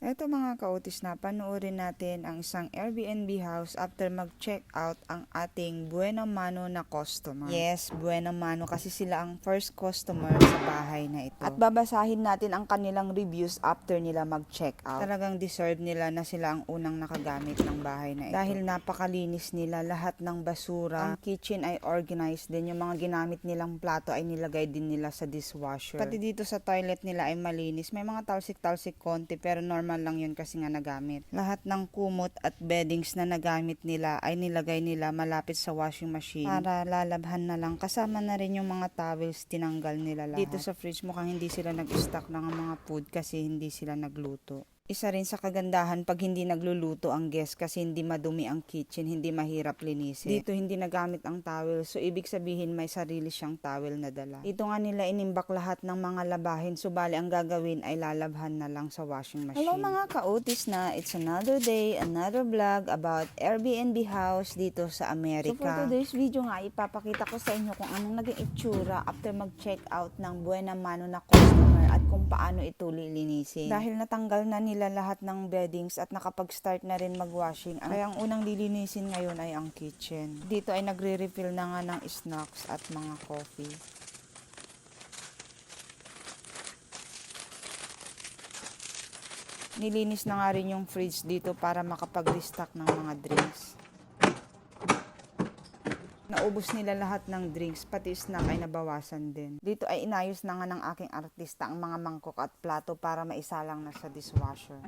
Eto mga kautis na panoorin natin ang isang Airbnb house after mag-check out ang ating Buena Mano na customer. Yes, Buena Mano kasi sila ang first customer sa bahay na ito. At babasahin natin ang kanilang reviews after nila mag-check out. Talagang deserve nila na sila ang unang nakagamit ng bahay na ito. Dahil napakalinis nila lahat ng basura. Ang kitchen ay organized din. Yung mga ginamit nilang plato ay nilagay din nila sa dishwasher. Pati dito sa toilet nila ay malinis. May mga talsik-talsik konti pero normal lang yun kasi nga nagamit. Lahat ng kumot at beddings na nagamit nila ay nilagay nila malapit sa washing machine para lalabhan na lang. Kasama na rin yung mga towels tinanggal nila lahat. Dito sa fridge mukhang hindi sila nag-stock ng mga food kasi hindi sila nagluto. Isa rin sa kagandahan pag hindi nagluluto ang guest kasi hindi madumi ang kitchen, hindi mahirap linisin. Dito hindi nagamit ang towel, so ibig sabihin may sarili siyang towel na dala. Dito nga nila inimbak lahat ng mga labahin, so bali ang gagawin ay lalabhan na lang sa washing machine. Hello mga kautis na, it's another day, another vlog about Airbnb house dito sa Amerika. So for today's video nga, ipapakita ko sa inyo kung anong naging itsura after mag-check out ng Buena Mano na customer at kung paano ito lilinisin. Dahil natanggal na nila lahat ng beddings at nakapag-start na rin mag-washing. Kaya ang unang lilinisin ngayon ay ang kitchen. Dito ay nagre-refill na nga ng snacks at mga coffee. Nilinis na nga rin yung fridge dito para makapag-restock ng mga drinks. Naubos nila lahat ng drinks, pati snack ay nabawasan din. Dito ay inayos na nga ng aking artista ang mga mangkok at plato para maisalang na sa dishwasher.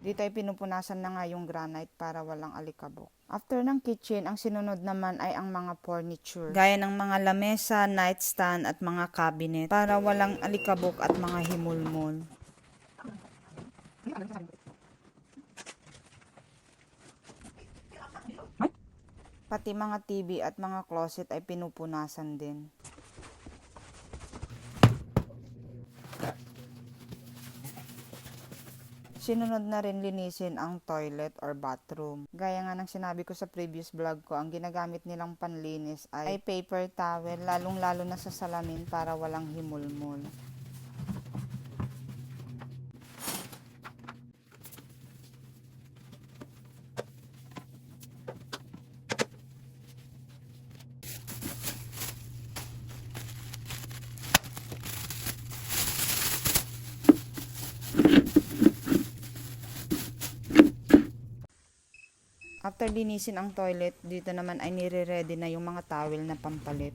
Dito ay pinupunasan na nga yung granite para walang alikabok. After ng kitchen, ang sinunod naman ay ang mga furniture. Gaya ng mga lamesa, nightstand at mga cabinet para walang alikabok at mga himulmol. Pati mga TV at mga closet ay pinupunasan din. Sinunod na rin linisin ang toilet or bathroom. Gaya nga ng sinabi ko sa previous vlog ko, ang ginagamit nilang panlinis ay, paper towel, lalong-lalo na sa salamin para walang himulmol. After linisin ang toilet, dito naman ay nire-ready na yung mga towel na pampalit.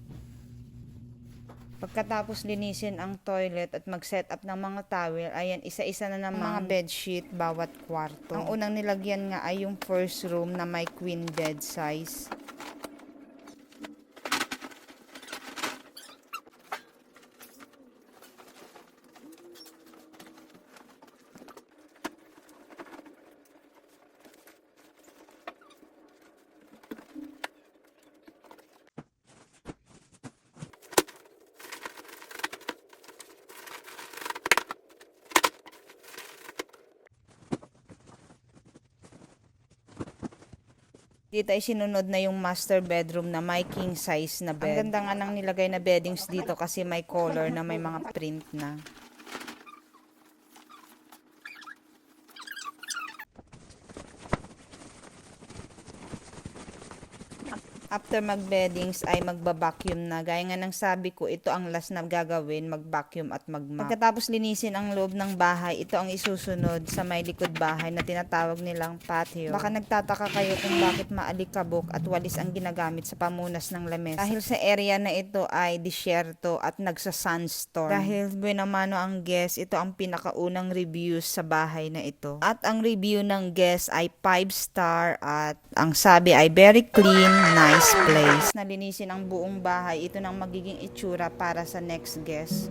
Pagkatapos linisin ang toilet at mag-set up ng mga towel, ayan, isa-isa na ng mga bedsheet bawat kwarto. Ang unang nilagyan nga ay yung first room na may queen bed size. Dito ay sinunod na yung master bedroom na may king size na bed. Ang ganda nga ng nilagay na beddings dito kasi may color na may mga print na. After mag-beddings ay magba-vacuum na. Gaya nga ng sabi ko, ito ang last na gagawin, mag-vacuum at mag-mop. Pagkatapos linisin ang loob ng bahay, ito ang isusunod sa may likod bahay na tinatawag nilang patio. Baka nagtataka kayo kung bakit maalikabok at walis ang ginagamit sa pamunas ng lamesa. Dahil sa area na ito ay disyerto at nagsa-sunstorm. Dahil buenamano ang guest, ito ang pinakaunang reviews sa bahay na ito. At ang review ng guest ay 5 star at ang sabi ay very clean, nice place. Nalinisin ang buong bahay, ito nang magiging itsura para sa next guest.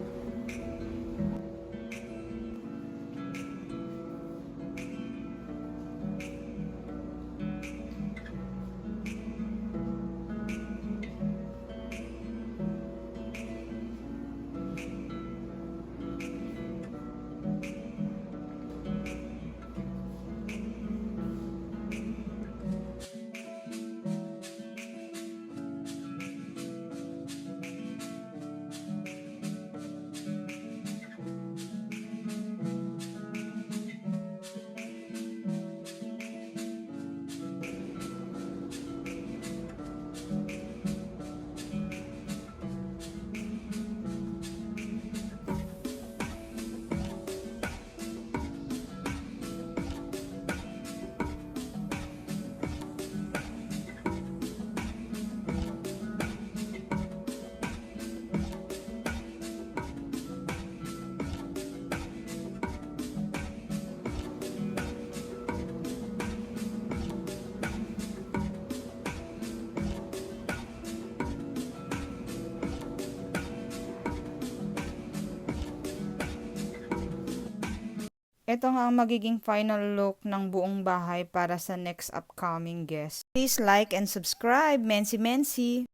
Ito nga ang magiging final look ng buong bahay para sa next upcoming guest. Please like and subscribe, Mensi Mensi!